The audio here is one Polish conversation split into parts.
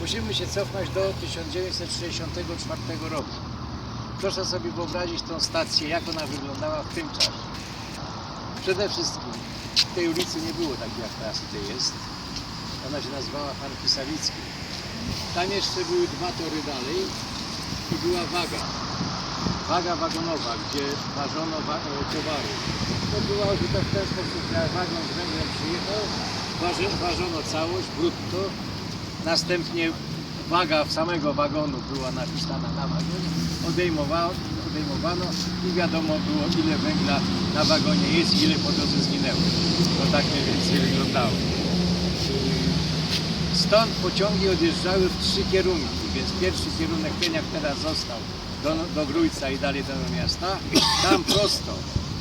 Musimy się cofnąć do 1964 roku. Proszę sobie wyobrazić tą stację, jak ona wyglądała w tym czasie. Przede wszystkim tej ulicy nie było takiej jak teraz tutaj jest. Ona się nazywała Pan Pisawicki. Tam jeszcze były dwa tory dalej i była waga. Waga wagonowa, gdzie ważono wa- e, towary. To było, że to w ten sposób, jak wagon z węglem przyjechał, waży, ważono całość, brutto. Następnie waga samego wagonu była napisana na wagonie, odejmowano, odejmowano i wiadomo było ile węgla na wagonie jest ile po drodze zginęło. To tak mniej więcej wyglądało. Stąd pociągi odjeżdżały w trzy kierunki, więc pierwszy kierunek, ten jak teraz został, do, do Grójca i dalej do miasta, tam prosto,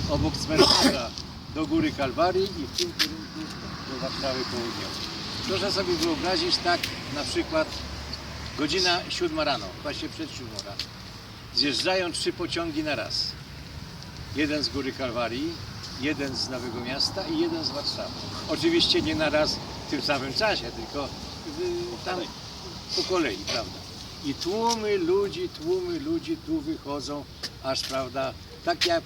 obok cmentarza, do Góry Kalwarii i w tym kierunku Warszawy Południowej. Proszę sobie wyobrazić tak na przykład godzina siódma rano, właśnie przed siódmą rano. Zjeżdżają trzy pociągi na raz. Jeden z Góry Kalwarii, jeden z Nowego Miasta i jeden z Warszawy. Oczywiście nie na raz w tym samym czasie, tylko y, tam po kolei, prawda? I tłumy ludzi, tłumy ludzi tu wychodzą, aż prawda, tak ja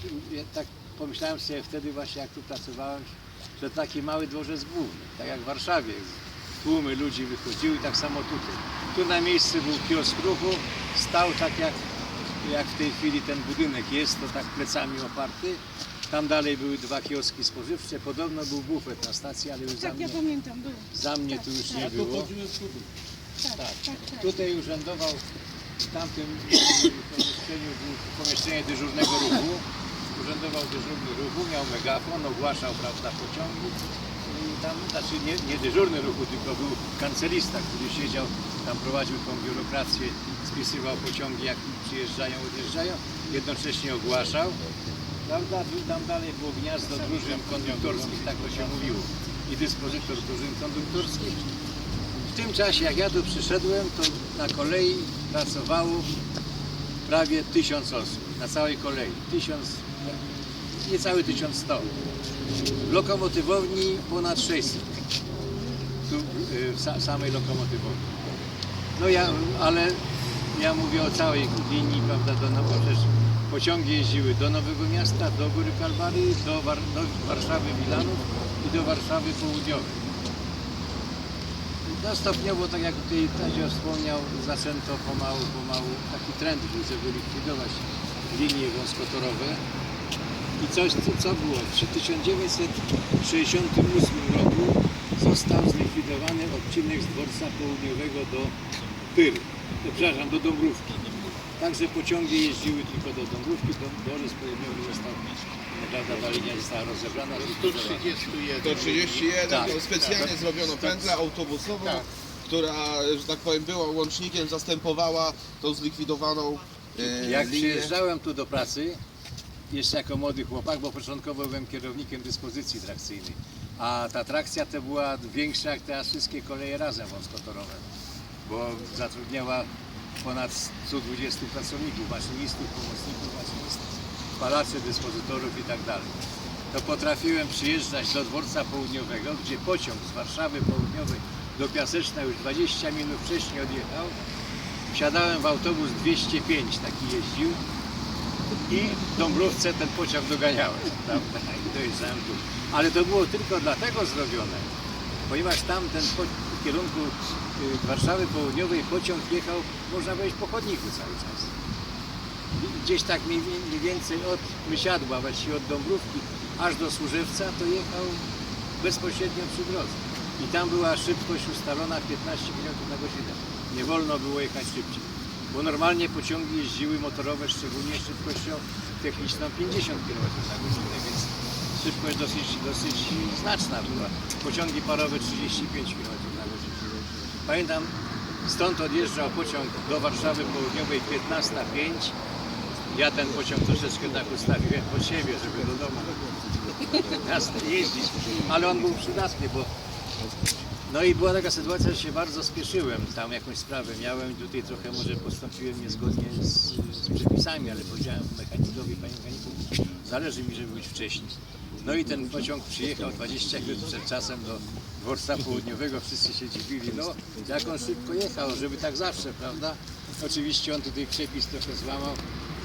tak pomyślałem sobie wtedy właśnie jak tu pracowałem, że taki mały dworzec główny, tak jak w Warszawie. Tłumy ludzi wychodziły, tak samo tutaj. Tu na miejscu był kiosk ruchu, stał tak jak, jak w tej chwili ten budynek jest, to tak plecami oparty. Tam dalej były dwa kioski spożywcze, podobno był bufet na stacji, ale już za Tak, mnie, ja pamiętam, był. za mnie tu już nie było. Tak, Tak. tak, tak. Tutaj urzędował w tamtym pomieszczeniu było pomieszczenie dyżurnego ruchu. Urzędował dyżurny ruchu, miał megafon, ogłaszał prawda, pociągi. I tam, znaczy nie, nie dyżurny ruchu, tylko był kancelista, który siedział, tam prowadził tą biurokrację, spisywał pociągi, jak przyjeżdżają, odjeżdżają. Jednocześnie ogłaszał. Prawda, tam dalej było gniazdo drużyn konduktorskich, tak to się mówiło. I dyspozytor drużyn konduktorskich. W tym czasie, jak ja tu przyszedłem, to na kolei pracowało prawie tysiąc osób. Na całej kolei. Tysiąc, tysiąc sto. W lokomotywowni ponad 600. Tu y, w sa, samej lokomotywowni. No ja, ale ja mówię o całej linii, prawda, do Nowoczesza. Pociągi jeździły do Nowego Miasta, do Góry Kalwarii, do, War, do Warszawy Milanów i do Warszawy Południowej. No stopniowo, tak jak tutaj Tadzio wspomniał, zaczęto pomału, pomału taki trend, żeby likwidować linie wąskotorowe. I coś, co, co było? W 1968 roku został zlikwidowany odcinek z dworca południowego do Pyry, przepraszam, do Dąbrówki. Także pociągi jeździły tylko do Dąbrówki, do, dworzec południowy został, prawda, ta linia została rozebrana. zlikwidowana. 131. Do 31 Tak, to specjalnie tak. zrobiono pętlę autobusową, Tak. która, że tak powiem, była łącznikiem, zastępowała tą zlikwidowaną e, Jak linię. przyjeżdżałem tu do pracy, jeszcze jako młody chłopak, bo początkowo byłem kierownikiem dyspozycji trakcyjnej, a ta trakcja to była większa jak teraz wszystkie koleje razem wąskotorowe, bo zatrudniała ponad 120 pracowników, maszynistów, pomocników maszynistów, palaczy, dyspozytorów i tak dalej. To potrafiłem przyjeżdżać do dworca południowego, gdzie pociąg z Warszawy Południowej do Piaseczna już 20 minut wcześniej odjechał. Wsiadałem w autobus 205, taki jeździł, i w Dąbrówce ten pociąg doganiałem, prawda, i dojeżdżałem tu. Ale to było tylko dlatego zrobione, ponieważ tam ten w kierunku y, Warszawy Południowej pociąg jechał, można powiedzieć, po chodniku cały czas. Gdzieś tak mniej więcej od Mysiadła, właściwie od Dąbrówki, aż do Służewca, to jechał bezpośrednio przy drodze. I tam była szybkość ustalona 15 km na godzinę. Nie wolno było jechać szybciej. Bo normalnie pociągi jeździły motorowe, szczególnie szybkością techniczną 50 km na godzinę, więc szybkość dosyć, dosyć znaczna była. Pociągi parowe 35 km na godzinę. Pamiętam, stąd odjeżdżał pociąg do Warszawy Południowej 15.05. Ja ten pociąg troszeczkę tak ustawiłem pod siebie, żeby do domu jasne, jeździć. Ale on był przydatny, bo no i była taka sytuacja, że się bardzo spieszyłem, tam jakąś sprawę miałem i tutaj trochę może postąpiłem niezgodnie z, z przepisami, ale powiedziałem mechanikowi, panie mechaniku, zależy mi, żeby być wcześniej. No i ten pociąg przyjechał 20 minut przed czasem do dworca południowego, wszyscy się dziwili, no jak on szybko jechał, żeby tak zawsze, prawda? Oczywiście on tutaj przepis trochę złamał,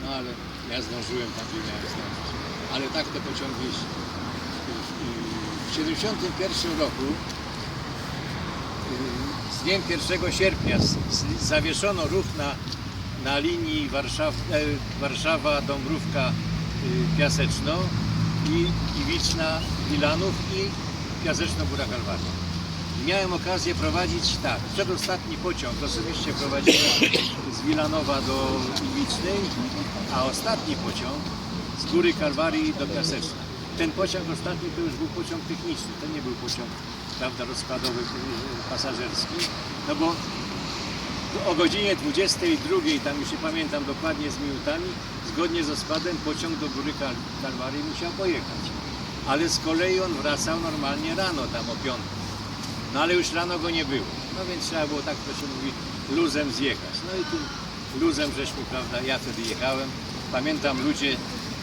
no ale ja zdążyłem tam, gdzie miałem zdążyć. Ale tak te pociągi. W 1971 roku z dniem 1 sierpnia zawieszono ruch na, na linii Warszaw, e, Warszawa-Dąbrówka y, Piaseczno i Iwiczna Wilanów i Piaseczno-Góra Kalwaria. Miałem okazję prowadzić, tak, przedostatni pociąg osobiście prowadziłem z Wilanowa do Iwicznej, a ostatni pociąg z Góry Kalwarii do Piaseczna. Ten pociąg ostatni to już był pociąg techniczny, to nie był pociąg prawda, rozkładowy y, pasażerski, no bo o godzinie 22, tam już nie pamiętam dokładnie z minutami, zgodnie z rozkładem pociąg do Góry Kal- Kalwarii musiał pojechać. Ale z kolei on wracał normalnie rano, tam o 5. No ale już rano go nie było. No więc trzeba było tak, to się mówi, luzem zjechać. No i tym luzem żeśmy, prawda, ja wtedy jechałem. Pamiętam ludzie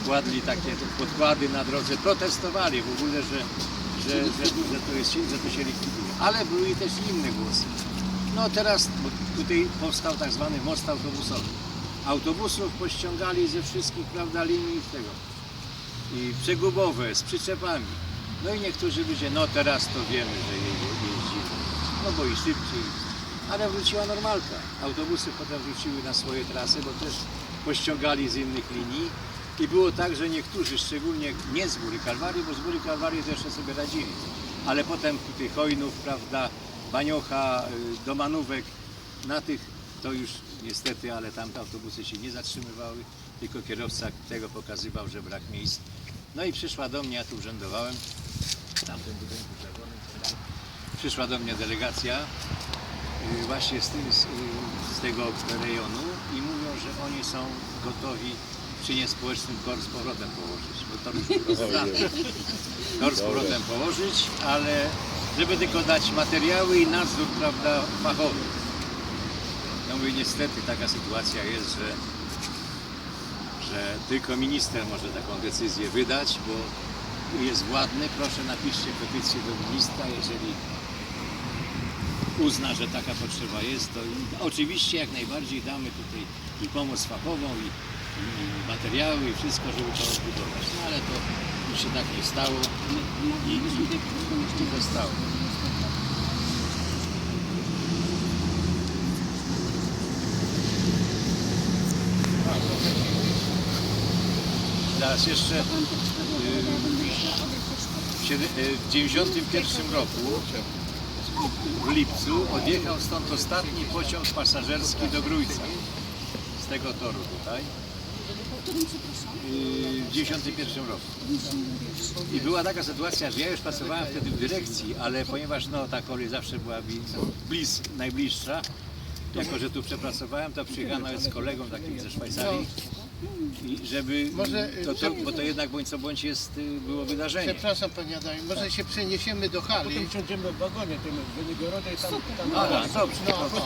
kładli takie podkłady na drodze, protestowali w ogóle, że, że, że, że, to, jest, że to się likwiduje. Ale były też inne głosy. No teraz tutaj powstał tak zwany most autobusowy. Autobusów pościągali ze wszystkich, prawda, linii tego. I przegubowe, z przyczepami. No i niektórzy ludzie, no teraz to wiemy, że je- jeździmy. No bo i szybciej. Ale wróciła normalka. Autobusy potem wróciły na swoje trasy, bo też pościągali z innych linii. I było tak, że niektórzy, szczególnie nie z Góry Kalwarii, bo z Góry Kalwarii jeszcze sobie radzili. Ale potem tutaj Hojnów, prawda, Baniocha, y, do Manówek, na tych to już niestety, ale tam te autobusy się nie zatrzymywały, tylko kierowca tego pokazywał, że brak miejsc. No i przyszła do mnie, ja tu urzędowałem, w tamtym budynku czerwonym, przyszła do mnie delegacja y, właśnie z, z, y, z tego rejonu i mówią, że oni są gotowi przy niespołecznym tor z powrotem położyć, bo tor już rozdany. Tor z powrotem położyć, ale żeby tylko dać materiały i nadzór, prawda, fachowy. No mówię, niestety taka sytuacja jest, że, że tylko minister może taką decyzję wydać, bo jest władny. Proszę napiszcie petycję do ministra, jeżeli uzna, że taka potrzeba jest, to oczywiście jak najbardziej damy tutaj i pomoc fachową, i materiały, i wszystko, żeby to odbudować. No ale to już się tak nie stało i, i, to stało. Teraz jeszcze y, w siedem- y, w 91 roku w lipcu odjechał stąd ostatni pociąg pasażerski do Grójca z tego toru tutaj Yy, w 91 roku. I była taka sytuacja, że ja już pracowałem wtedy w dyrekcji, ale ponieważ no, ta kolej zawsze była mi blis, najbliższa, jako że tu przepracowałem, to przyjechano z kolegą takim ze Szwajcarii, i żeby, Może, to, to, bo to jednak bądź co bądź jest, y, było wydarzenie. Przepraszam Panie Adamie, może się przeniesiemy do hali. Potem wsiądziemy w wagonie tym Wynigoroda i tam, tam Aha, dobrze. No,